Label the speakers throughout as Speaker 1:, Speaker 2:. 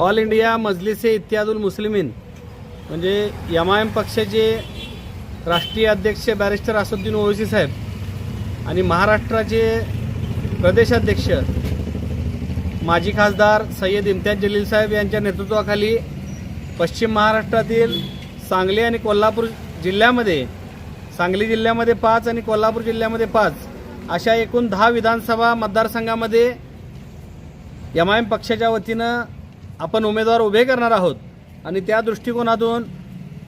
Speaker 1: All India Majlise इत्यादुल मुस्लिमीन. म्हणजे M I am पक्षाचे राष्ट्रीय अध्यक्ष बॅरिस्टर असुद्दीन ओवैसी साहेब आणि महाराष्ट्राचे प्रदेशाध्यक्ष माजी खासदार सय्यद इम्तियाज जलील साहेब यांच्या नेतृत्वाखाली पश्चिम महाराष्ट्रातील सांगली आणि कोल्हापूर जिल्ह्यामध्ये सांगली जिल्ह्यामध्ये पाच आणि कोल्हापूर जिल्ह्यामध्ये पाच अशा एकूण दहा विधानसभा मतदारसंघामध्ये एम आय एम पक्षाच्या वतीनं आपण उमेदवार उभे करणार आहोत. आणि त्या दृष्टिकोनातून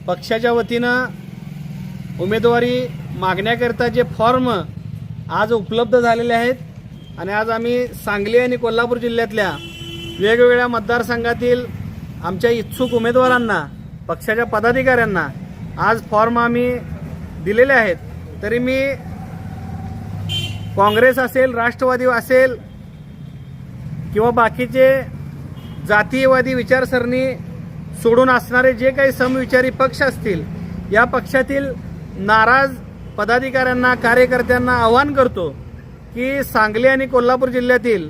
Speaker 1: पक्षाच्या वतीनं उमेदवारी मागण्याकरिता जे फॉर्म आज उपलब्ध झालेले आहेत आणि आज आम्ही सांगली आणि कोल्हापूर जिल्ह्यातल्या वेगवेगळ्या मतदारसंघातील आमच्या इच्छुक उमेदवारांना पक्षाच्या पदाधिकाऱ्यांना आज फॉर्म आम्ही दिलेले आहेत. तरी मी काँग्रेस असेल राष्ट्रवादी असेल किंवा बाकीचे जातीयवादी विचारसरणी सोडून असणारे जे काही समविचारी पक्ष असतील या पक्षातील नाराज पदाधिकाऱ्यांना कार्यकर्त्यांना आवाहन करतो की सांगली आणि कोल्हापूर जिल्ह्यातील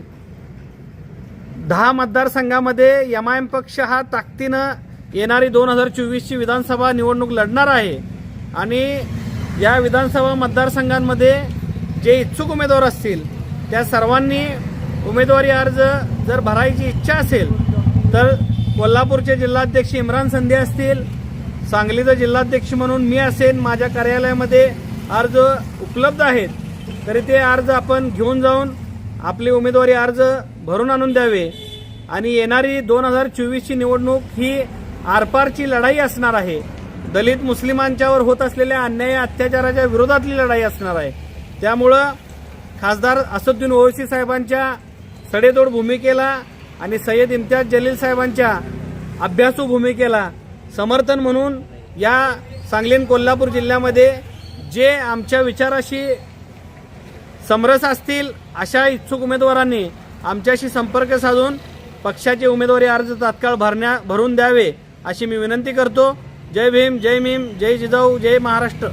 Speaker 1: दहा मतदारसंघामध्ये एम आय एम पक्ष हा ताकदीनं येणारी दोन हजार चोवीसची विधानसभा निवडणूक लढणार आहे. आणि या विधानसभा मतदारसंघांमध्ये जे इच्छुक उमेदवार असतील त्या सर्वांनी उमेदवारी अर्ज जर भरायची इच्छा असेल तर कोल्हापूरचे जिल्हाध्यक्ष इम्रान संधे असतील सांगलीचं जिल्हाध्यक्ष म्हणून मी असेन माझ्या कार्यालयामध्ये अर्ज उपलब्ध आहेत तरी ते अर्ज आपण घेऊन जाऊन आपले उमेदवारी अर्ज भरून आणून द्यावे. आणि येणारी दोन हजार चोवीसची निवडणूक ही आरपारची लढाई असणार आहे. दलित मुस्लिमांच्यावर होत असलेल्या अन्याय अत्याचाराच्या विरोधातली लढाई असणार आहे. त्यामुळं खासदार असदुद्दीन ओवैसी साहेबांच्या सडेतोड भूमिकेला आणि सय्यद इम्तियाज जलील साहेबांच्या अभ्यासू भूमिकेला समर्थन म्हणून या सांगलीन कोल्हापूर जिल्ह्यामध्ये जे आमच्या विचाराशी समरस असतील अशा इच्छुक उमेदवारांनी आमच्याशी संपर्क साधून पक्षाचे उमेदवारी अर्ज तात्काळ भरण्या भरून द्यावे अशी मी विनंती करतो. जय भीम जय भीम जय जिजाऊ जय महाराष्ट्र.